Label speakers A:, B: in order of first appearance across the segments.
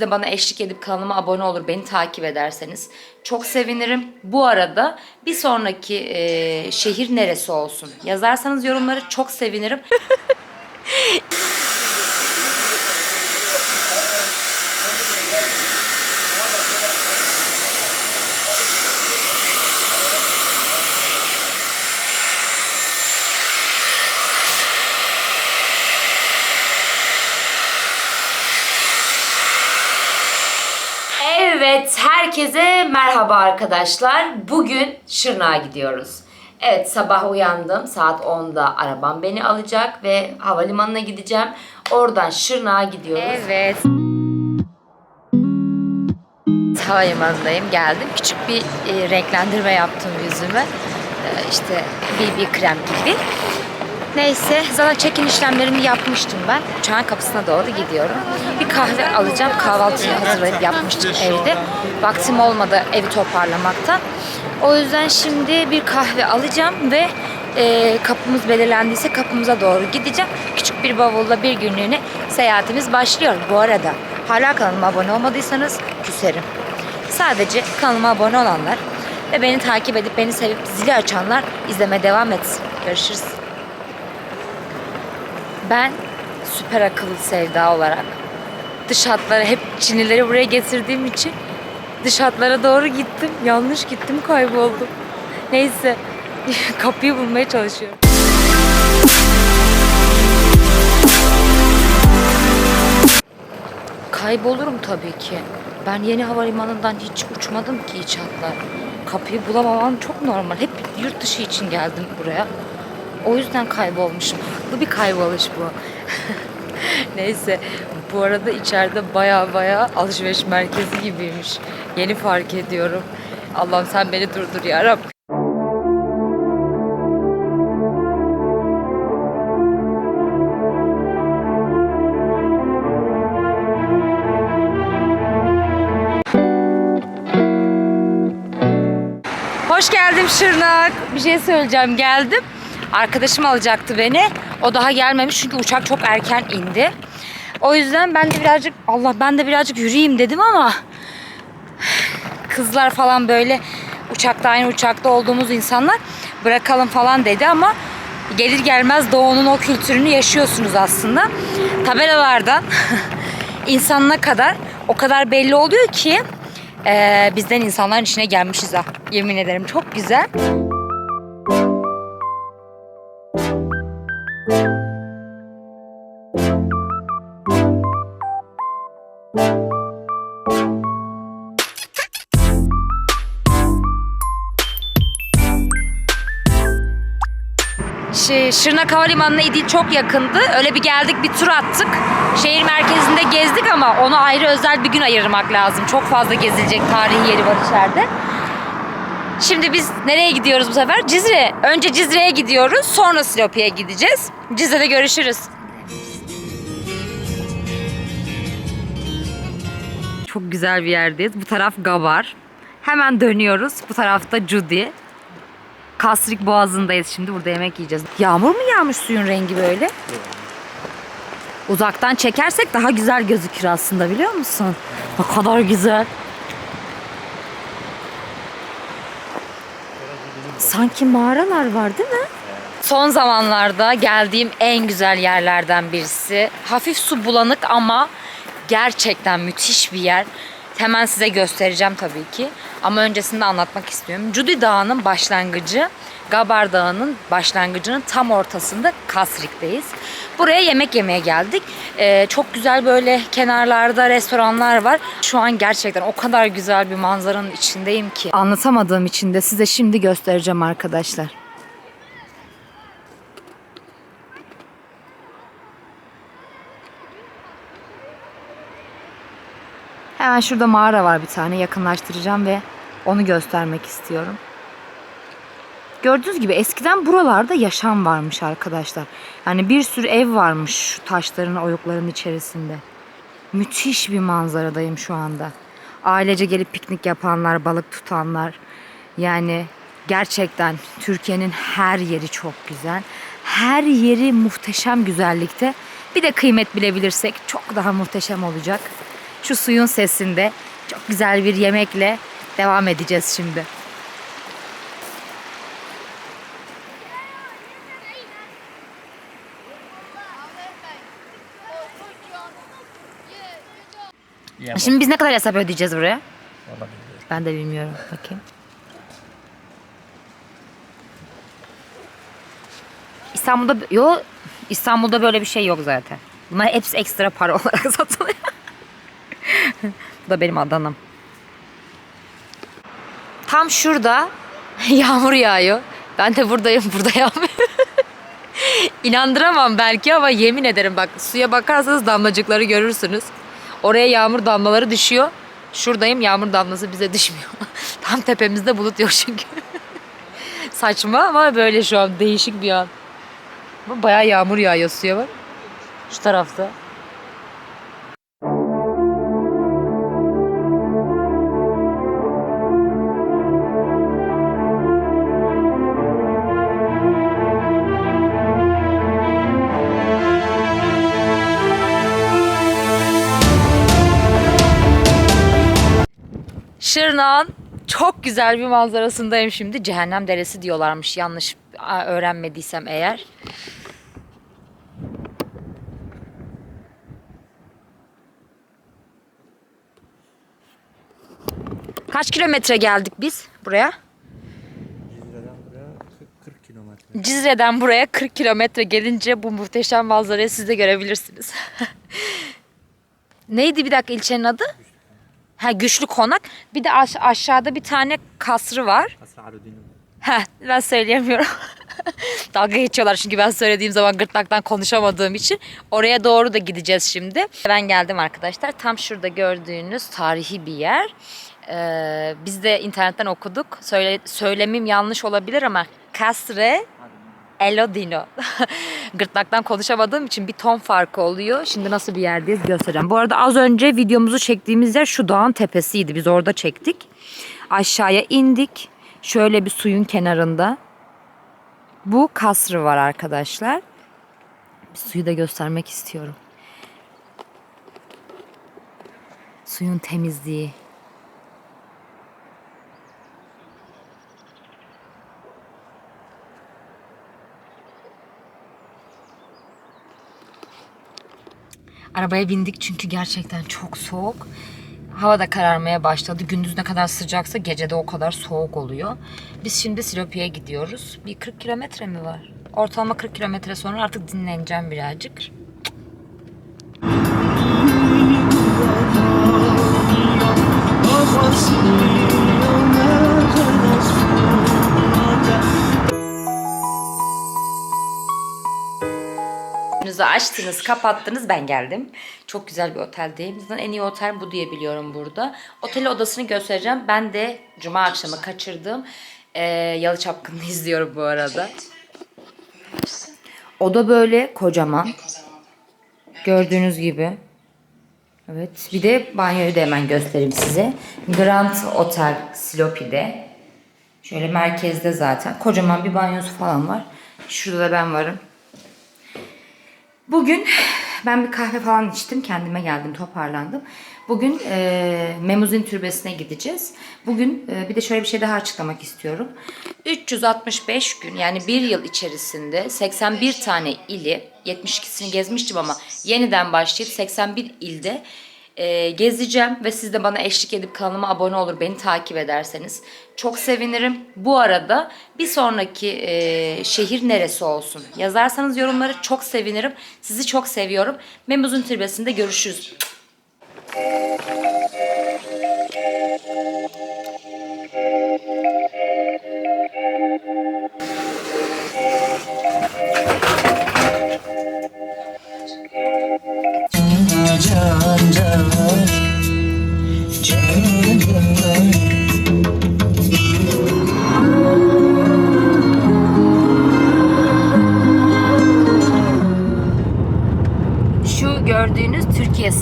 A: De bana eşlik edip kanalıma abone olur, beni takip ederseniz çok sevinirim. Bu arada bir sonraki e, şehir neresi olsun yazarsanız yorumları çok sevinirim. Evet, herkese merhaba arkadaşlar. Bugün Şırnak'a gidiyoruz. Evet, sabah uyandım. Saat 10'da arabam beni alacak ve havalimanına gideceğim. Oradan Şırnak'a gidiyoruz. Evet. Havalimanındayım, geldim. Küçük bir e, renklendirme yaptım yüzüme. E, işte BB krem gibi. Neyse zaten check-in işlemlerimi yapmıştım ben. Uçağın kapısına doğru gidiyorum. Bir kahve alacağım. Kahvaltıyı hazırlayıp yapmıştım evde. Vaktim olmadı evi toparlamaktan. O yüzden şimdi bir kahve alacağım ve e, kapımız belirlendiyse kapımıza doğru gideceğim. Küçük bir bavulla bir günlüğüne seyahatimiz başlıyor. Bu arada hala kanalıma abone olmadıysanız küserim. Sadece kanalıma abone olanlar ve beni takip edip beni sevip zili açanlar izleme devam etsin. Görüşürüz. Ben süper akıllı sevda olarak dış hatlara hep Çinlileri buraya getirdiğim için dış hatlara doğru gittim. Yanlış gittim kayboldum. Neyse kapıyı bulmaya çalışıyorum. Kaybolurum tabii ki. Ben yeni havalimanından hiç uçmadım ki hiç hatlar. Kapıyı bulamamam çok normal. Hep yurt dışı için geldim buraya. O yüzden kaybolmuşum. Haklı bir kayboluş bu. Neyse bu arada içeride baya baya alışveriş merkezi gibiymiş. Yeni fark ediyorum. Allah'ım sen beni durdur ya Rabbim. Hoş geldim Şırnak. Bir şey söyleyeceğim. Geldim. Arkadaşım alacaktı beni. O daha gelmemiş çünkü uçak çok erken indi. O yüzden ben de birazcık Allah ben de birazcık yürüyeyim dedim ama kızlar falan böyle uçakta aynı uçakta olduğumuz insanlar bırakalım falan dedi ama gelir gelmez doğunun o kültürünü yaşıyorsunuz aslında. Tabelalardan insanına kadar o kadar belli oluyor ki eee, bizden insanların içine gelmişiz ha. Yemin ederim çok güzel. Şırnak Havalimanı'na İdil çok yakındı. Öyle bir geldik bir tur attık. Şehir merkezinde gezdik ama ona ayrı özel bir gün ayırmak lazım. Çok fazla gezilecek tarihi yeri var içeride. Şimdi biz nereye gidiyoruz bu sefer? Cizre. Önce Cizre'ye gidiyoruz. Sonra Silopi'ye gideceğiz. Cizre'de görüşürüz. Çok güzel bir yerdeyiz. Bu taraf Gabar. Hemen dönüyoruz. Bu tarafta Cudi. Kasrik Boğazı'ndayız şimdi. Burada yemek yiyeceğiz. Yağmur mu yağmış suyun rengi böyle? Uzaktan çekersek daha güzel gözükür aslında biliyor musun? Ne kadar güzel. Sanki mağaralar var değil mi? Son zamanlarda geldiğim en güzel yerlerden birisi. Hafif su bulanık ama gerçekten müthiş bir yer. Hemen size göstereceğim tabii ki. Ama öncesinde anlatmak istiyorum. Cudi Dağı'nın başlangıcı, Gabar Dağı'nın başlangıcının tam ortasında Kasrik'teyiz. Buraya yemek yemeye geldik. Ee, çok güzel böyle kenarlarda restoranlar var. Şu an gerçekten o kadar güzel bir manzaranın içindeyim ki. Anlatamadığım için de size şimdi göstereceğim arkadaşlar. Hemen şurada mağara var bir tane. Yakınlaştıracağım ve onu göstermek istiyorum. Gördüğünüz gibi eskiden buralarda yaşam varmış arkadaşlar. Yani bir sürü ev varmış şu taşların, oyukların içerisinde. Müthiş bir manzaradayım şu anda. Ailece gelip piknik yapanlar, balık tutanlar. Yani gerçekten Türkiye'nin her yeri çok güzel. Her yeri muhteşem güzellikte. Bir de kıymet bilebilirsek çok daha muhteşem olacak. Şu suyun sesinde çok güzel bir yemekle devam edeceğiz şimdi. Şimdi biz ne kadar hesap ödeyeceğiz buraya? Ben de bilmiyorum. Bakayım. İstanbul'da yo İstanbul'da böyle bir şey yok zaten. Bunlar hepsi ekstra para olarak satılıyor. Bu da benim Adana'm. Tam şurada yağmur yağıyor. Ben de buradayım, burada yağmıyor. İnandıramam belki ama yemin ederim bak suya bakarsanız damlacıkları görürsünüz. Oraya yağmur damlaları düşüyor. Şuradayım yağmur damlası bize düşmüyor. Tam tepemizde bulut yok çünkü. Saçma ama böyle şu an değişik bir an. Bayağı yağmur yağıyor suya bak. Şu tarafta. Şırnak'ın çok güzel bir manzarasındayım şimdi. Cehennem Deresi diyorlarmış yanlış öğrenmediysem eğer. Kaç kilometre geldik biz buraya?
B: Cizre'den buraya 40, 40 kilometre.
A: Cizre'den buraya 40 kilometre gelince bu muhteşem manzarayı siz de görebilirsiniz. Neydi bir dakika ilçenin adı? Ha Güçlü Konak. Bir de aş- aşağıda bir tane kasrı var. Heh, ben söyleyemiyorum. Dalga geçiyorlar çünkü ben söylediğim zaman gırtlaktan konuşamadığım için. Oraya doğru da gideceğiz şimdi. Ben geldim arkadaşlar. Tam şurada gördüğünüz tarihi bir yer. Ee, biz de internetten okuduk. Söyle, söylemim yanlış olabilir ama Castre Elodino. Gırtlaktan konuşamadığım için bir ton farkı oluyor. Şimdi nasıl bir yerdeyiz göstereceğim. Bu arada az önce videomuzu çektiğimiz yer şu dağın tepesiydi. Biz orada çektik. Aşağıya indik. Şöyle bir suyun kenarında. Bu kasrı var arkadaşlar. Bir suyu da göstermek istiyorum. Suyun temizliği. Arabaya bindik çünkü gerçekten çok soğuk. Hava da kararmaya başladı. Gündüz ne kadar sıcaksa gece de o kadar soğuk oluyor. Biz şimdi Silopi'ye gidiyoruz. Bir 40 kilometre mi var? Ortalama 40 kilometre sonra artık dinleneceğim birazcık. Önünüzü açtınız, kapattınız, ben geldim. Çok güzel bir oteldeyim. Zaten en iyi otel bu diye biliyorum burada. Otel odasını göstereceğim. Ben de cuma akşamı kaçırdığım e, Yalı Çapkın'ı izliyorum bu arada. Oda böyle kocaman. Gördüğünüz gibi. Evet. Bir de banyoyu da hemen göstereyim size. Grand Otel Silopi'de. Şöyle merkezde zaten. Kocaman bir banyosu falan var. Şurada da ben varım. Bugün ben bir kahve falan içtim. Kendime geldim, toparlandım. Bugün e, Memuzin Türbesi'ne gideceğiz. Bugün e, bir de şöyle bir şey daha açıklamak istiyorum. 365 gün yani bir yıl içerisinde 81 tane ili, 72'sini gezmiştim ama yeniden başlayıp 81 ilde e, gezeceğim ve siz de bana eşlik edip kanalıma abone olur, beni takip ederseniz çok sevinirim. Bu arada bir sonraki e, şehir neresi olsun yazarsanız yorumları çok sevinirim. Sizi çok seviyorum. Memuzun Türbesi'nde görüşürüz.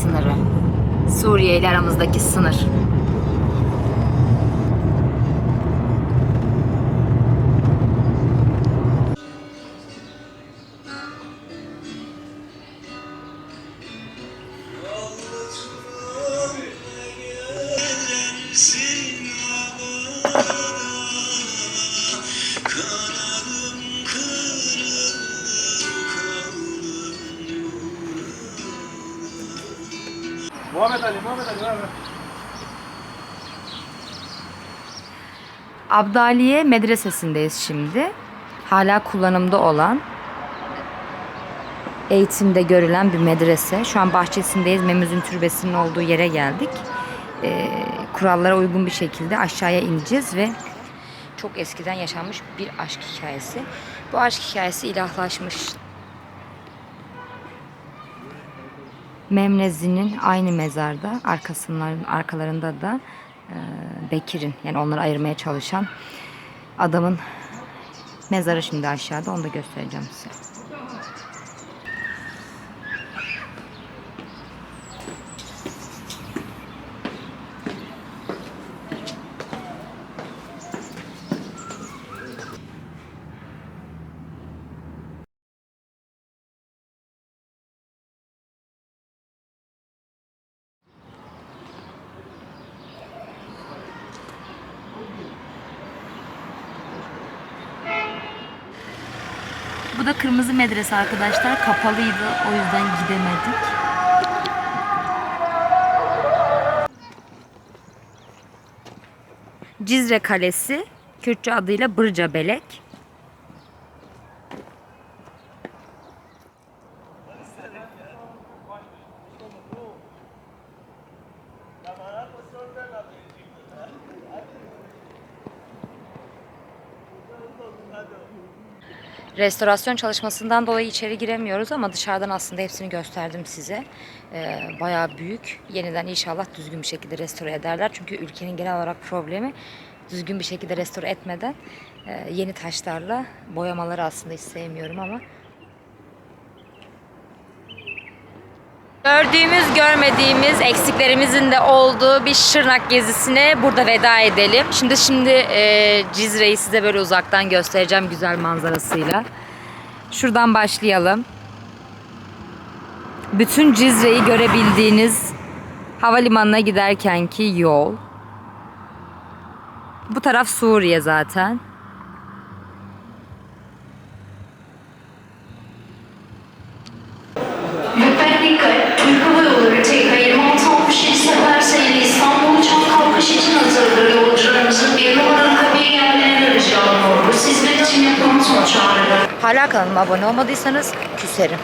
A: Sınırı. Suriye ile aramızdaki sınır.
B: Muhammed Ali, Muhammed Ali abi.
A: Abdaliye Medresesindeyiz şimdi. Hala kullanımda olan eğitimde görülen bir medrese. Şu an bahçesindeyiz. Memüzün türbesinin olduğu yere geldik. Ee, kurallara uygun bir şekilde aşağıya ineceğiz ve çok eskiden yaşanmış bir aşk hikayesi. Bu aşk hikayesi ilahlaşmış. Memnezi'nin aynı mezarda arkasından arkalarında da e, Bekir'in yani onları ayırmaya çalışan adamın mezarı şimdi aşağıda onu da göstereceğim size. Bu da kırmızı medrese arkadaşlar. Kapalıydı. O yüzden gidemedik. Cizre Kalesi. Kürtçe adıyla Bırca Belek. Restorasyon çalışmasından dolayı içeri giremiyoruz ama dışarıdan aslında hepsini gösterdim size. Ee, bayağı büyük. Yeniden inşallah düzgün bir şekilde restore ederler. Çünkü ülkenin genel olarak problemi düzgün bir şekilde restore etmeden e, yeni taşlarla boyamaları aslında hiç sevmiyorum ama Gördüğümüz, görmediğimiz, eksiklerimizin de olduğu bir Şırnak gezisine burada veda edelim. Şimdi şimdi e, Cizre'yi size böyle uzaktan göstereceğim güzel manzarasıyla. Şuradan başlayalım. Bütün Cizre'yi görebildiğiniz havalimanına giderkenki yol. Bu taraf Suriye zaten. Kanalıma abone olmadıysanız küserim.